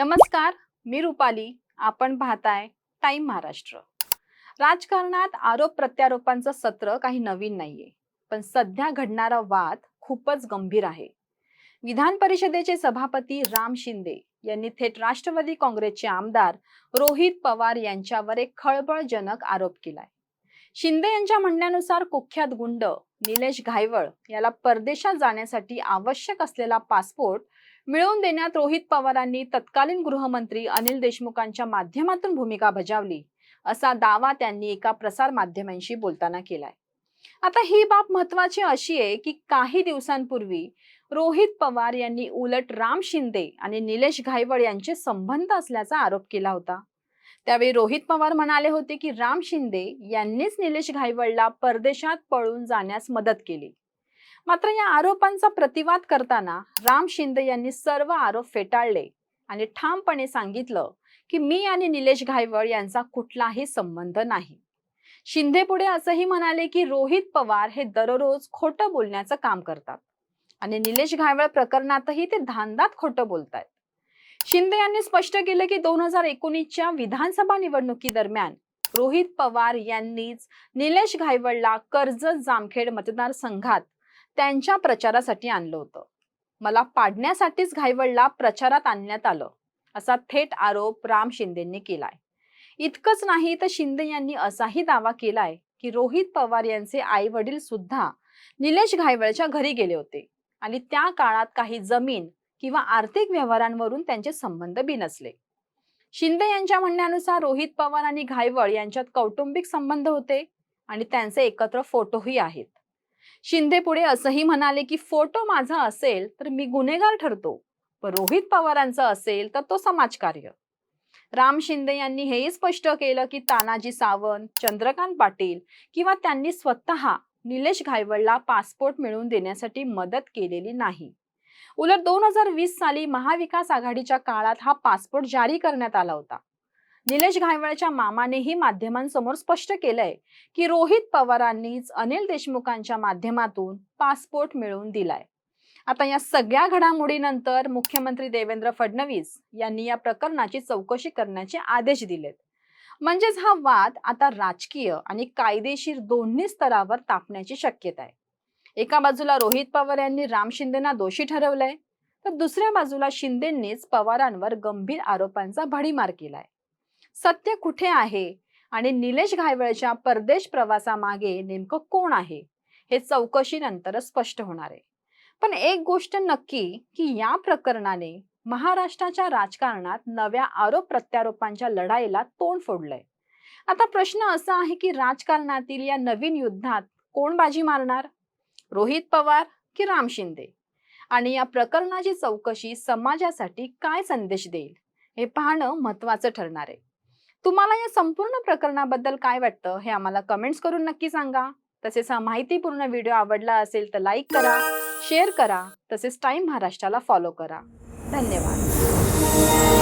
नमस्कार मी रुपाली. आपण पाहताय टाइम महाराष्ट्र. राजकारणात आरोप प्रत्यारोपांचं सत्र काही नवीन नाहीये पण सध्या घडणारा वाद खूपच गंभीर आहे. विधान परिषदेचे सभापती राम शिंदे यांनी थेट राष्ट्रवादी काँग्रेसचे आमदार रोहित पवार यांच्यावर एक खळबळजनक आरोप केलाय. शिंदे यांच्या म्हणण्यानुसार कुख्यात गुंड निलेश घायवळ याला परदेशात जाण्यासाठी आवश्यक असलेला पासपोर्ट मिळवून देण्यात रोहित पवारांनी तत्कालीन गृहमंत्री अनिल देशमुखांच्या माध्यमातून भूमिका बजावली असा दावा त्यांनी एका प्रसार माध्यमांशी बोलताना केलाय. आता ही बाब महत्वाची अशी आहे की काही दिवसांपूर्वी रोहित पवार यांनी उलट राम शिंदे आणि निलेश घायवळ यांचे संबंध असल्याचा आरोप केला होता. त्यावेळी रोहित पवार म्हणाले होते की राम शिंदे यांनीच निलेश घायवडला परदेशात पळून जाण्यास मदत केली. मात्र या आरोपांचा प्रतिवाद करताना राम शिंदे यांनी सर्व आरोप फेटाळले आणि ठामपणे सांगितलं की मी आणि निलेश घायवळ यांचा कुठलाही संबंध नाही. शिंदे पुढे असंही म्हणाले की रोहित पवार हे दररोज खोटं बोलण्याचं काम करतात आणि निलेश घायवळ प्रकरणातही ते धांदात खोटं बोलतायत. शिंदे यांनी स्पष्ट केलं की दोन हजार एकोणीसच्या विधानसभा निवडणुकीदरम्यान रोहित पवार यांनीच निलेश घायवडला कर्जत जामखेड मतदारसंघात त्यांच्या प्रचारासाठी आणलं होतं. मला पाडण्यासाठीच घायवडला प्रचारात आणण्यात आलं असा थेट आरोप राम शिंदेंनी केलाय. इतकंच नाही तर शिंदे यांनी असाही दावा केलाय की रोहित पवार यांचे आई वडील सुद्धा निलेश घायवळच्या घरी गेले होते आणि त्या काळात काही जमीन किंवा आर्थिक व्यवहारांवरून त्यांचे संबंध बिनसले शिंदे यांच्या म्हणण्यानुसार रोहित पवार आणि घायवळ यांच्यात कौटुंबिक संबंध होते आणि त्यांचे एकत्र फोटोही आहेत. शिंदे पुढे असंही म्हणाले की फोटो माझा असेल तर मी गुन्हेगार ठरतो पण रोहित पवारांचा असेल तर तो समाजकार्य. राम शिंदे यांनी हेही स्पष्ट केलं की तानाजी सावंत चंद्रकांत पाटील किंवा त्यांनी स्वतः निलेश घायवळला पासपोर्ट मिळवून देण्यासाठी मदत केलेली नाही. उलट दोन हजार वीस साली महाविकास आघाडीच्या काळात हा पासपोर्ट जारी करण्यात आला होता. निलेश घायवळच्या मामानेही माध्यमांसमोर स्पष्ट केलंय की रोहित पवारांनीच अनिल देशमुखांच्या माध्यमातून पासपोर्ट मिळवून दिलाय. आता या सगळ्या घडामोडीनंतर मुख्यमंत्री देवेंद्र फडणवीस यांनी या प्रकरणाची चौकशी करण्याचे आदेश दिलेत. म्हणजेच हा वाद आता राजकीय आणि कायदेशीर दोन्ही स्तरावर तापण्याची शक्यता आहे. एका बाजूला रोहित पवार यांनी राम शिंदेना दोषी ठरवलंय तर दुसऱ्या बाजूला शिंदेंनीच पवारांवर गंभीर आरोपांचा भडीमार केलाय. सत्य कुठे आहे आणि निलेश घायवळच्या परदेश प्रवासामागे नेमकं कोण आहे हे चौकशीनंतरच स्पष्ट होणार आहे. पण एक गोष्ट नक्की की या प्रकरणाने महाराष्ट्राच्या राजकारणात नव्या आरोप प्रत्यारोपांच्या लढाईला तोंड फोडलंय. आता प्रश्न असा आहे की राजकारणातील या नवीन युद्धात कोण बाजी मारणार? रोहित पवार की राम शिंदे? आणि या प्रकरणाची चौकशी समाजासाठी काय संदेश देईल? हे पाहणं महत्वाचं ठरणार आहे. तुम्हाला या संपूर्ण प्रकरणाबद्दल काय वाटतं हे आम्हाला कमेंट्स करून नक्की सांगा. तसेच हा माहितीपूर्ण व्हिडिओ आवडला असेल तर लाईक करा शेअर करा तसेच टाइम महाराष्ट्राला फॉलो करा. धन्यवाद.